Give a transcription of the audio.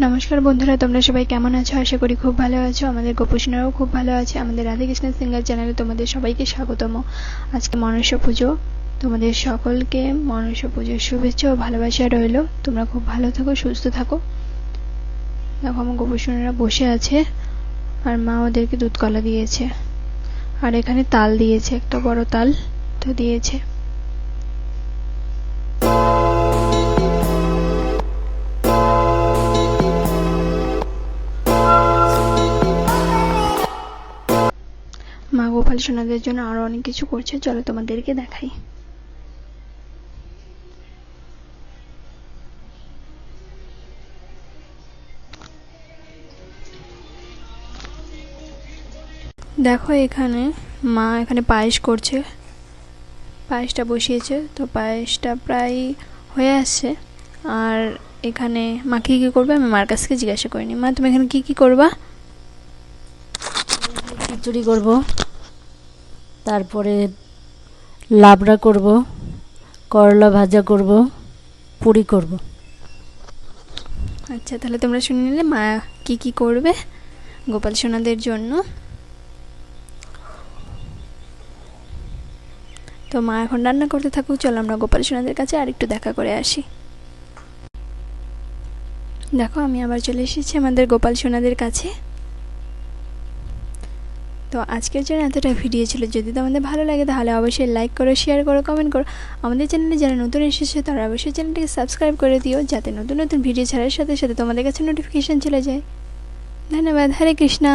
নমস্কার বন্ধুরা, তোমরা সবাই কেমন আছো? আশা করি খুব ভালো আছো। আমাদের গোপসোনারাও খুব ভালো আছে। আমাদের রাধাকৃষ্ণ সিঙ্গার চ্যানেলে তোমাদের সবাইকে স্বাগতম। আজকে মনসা পুজো। তোমাদের সকলকে মনসা পুজোর শুভেচ্ছা ও ভালোবাসা রইল। তোমরা খুব ভালো থাকো, সুস্থ থাকো। দেখো, আমার গোপসোনারা বসে আছে আর মা ওদেরকে দুধ কলা দিয়েছে। আর এখানে তাল দিয়েছে, একটা বড় তাল তো দিয়েছে। মা গোপাল সোনাদের জন্য আরও অনেক কিছু করছে, চলো তোমাদেরকে দেখাই। দেখো এখানে মা এখানে পায়েস করছে। পায়েসটা বসিয়েছে, তো পায়েসটা প্রায় হয়ে আসছে। আর এখানে মা কী কী করবে আমি মার কাছকে জিজ্ঞাসা করিনি। মা, তুমি এখানে কী কী করবা? খিচুড়ি করব, তারপরে লাবড়া করব, করলা ভাজা করব, পুরি করব। আচ্ছা তাহলে তোমরা শুনে নিলে মা কি কি করবে গোপাল সোনাদের জন্য। তো মা এখন রান্না করতে থাকুক, চলো আমরা গোপাল সোনাদের কাছে আর একটু দেখা করে আসি। দেখো, আমি আবার চলে এসেছি আমাদের গোপাল সোনাদের কাছে। তো আজকের জন্য এতটা ভিডিও ছিল। যদি তোমাদের ভালো লাগে, তাহলে অবশ্যই লাইক করো শেয়ার করো কমেন্ট করো। আমাদের চ্যানেলে যারা নতুন এসেছে, তারা অবশ্যই চ্যানেলটিকে সাবস্ক্রাইব করে দিও, যাতে নতুন নতুন ভিডিও ছাড়ার সাথে সাথে তোমাদের কাছে নোটিফিকেশান চলে যায়। ধন্যবাদ। হরে কৃষ্ণা।